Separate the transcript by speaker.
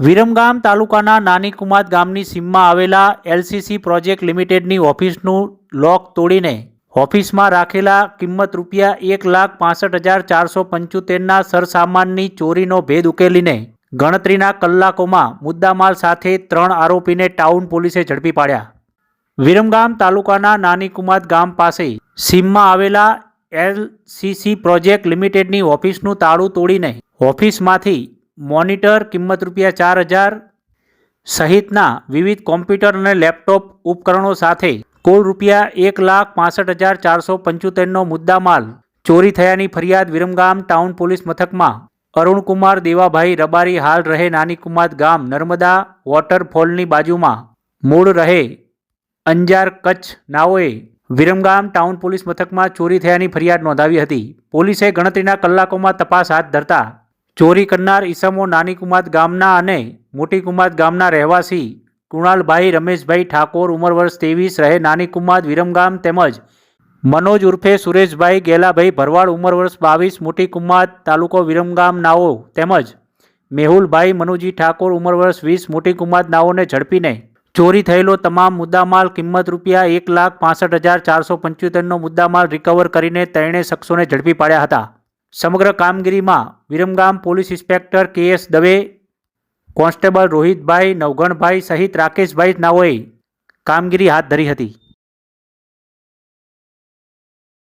Speaker 1: વિરમગામ તાલુકાના નાની કુમાદ ગામની સીમમાં આવેલા એલસીસી પ્રોજેક્ટ લિમિટેડની ઓફિસનું લોક તોડીને ઓફિસમાં રાખેલા કિંમત રૂપિયા એક લાખ પાસઠ હજાર ચારસો પંચોતેરના સરસામાનની ચોરીનો ભેદ ઉકેલીને ગણતરીના કલાકોમાં મુદ્દામાલ સાથે ત્રણ આરોપીને ટાઉન પોલીસે ઝડપી પાડ્યા. વિરમગામ તાલુકાના નાની કુમાદ ગામ પાસે સીમમાં આવેલા એલસીસી પ્રોજેક્ટ લિમિટેડની ઓફિસનું તાળું તોડીને ઓફિસમાંથી મોનિટર કિંમત રૂપિયા ચાર હજાર સહિતના વિવિધ કોમ્પ્યુટર અને લેપટોપ ઉપકરણો સાથે કુલ રૂપિયા એક લાખ પાસઠ હજાર ચારસો પંચોતેરનો મુદ્દામાલ ચોરી થયાની ફરિયાદ વિરમગામ ટાઉન પોલીસ મથકમાં અરુણકુમાર દેવાભાઈ રબારી હાલ રહે નાની કુમાર ગામ નર્મદા વોટરફોલની બાજુમાં. મૂળ રહે અંજાર કચ્છ નાઓએ વિરમગામ ટાઉન પોલીસ મથકમાં ચોરી થયાની ફરિયાદ નોંધાવી હતી. પોલીસે ગણતરીના કલાકોમાં તપાસ હાથ ધરતા ચોરી કરનાર ઈસમો નાની કુમાદ ગામના અને મોટી કુમાદ ગામના રહેવાસી કુણાલભાઈ રમેશભાઈ ઠાકોર ઉંમર વર્ષ ત્રેવીસ રહે નાની કુમાદ વિરમગામ તેમજ મનોજ ઉર્ફે સુરેશભાઈ ગેલાભાઈ ભરવાડ ઉંમર વર્ષ બાવીસ મોટી કુમાદ તાલુકો વિરમગામ નાઓ તેમજ મેહુલભાઈ મનુજી ઠાકોર ઉંમર વર્ષ વીસ મોટી કુમાદ નાઓને ઝડપીને ચોરી થયેલો તમામ મુદ્દામાલ કિંમત રૂપિયા એક લાખ પાસઠ હજાર ચારસો પંચોતેરનો મુદ્દામાલ રિકવર કરીને ત્રણેય શખ્સોને ઝડપી પાડ્યા હતા. સમગ્ર કામગીરીમાં Viramgam police inspector K S Dave, constable Rohitbhai, Navganbhai સહિત રાકેશભાઈ નાઓએ કામગીરી હાથ ધરી હતી.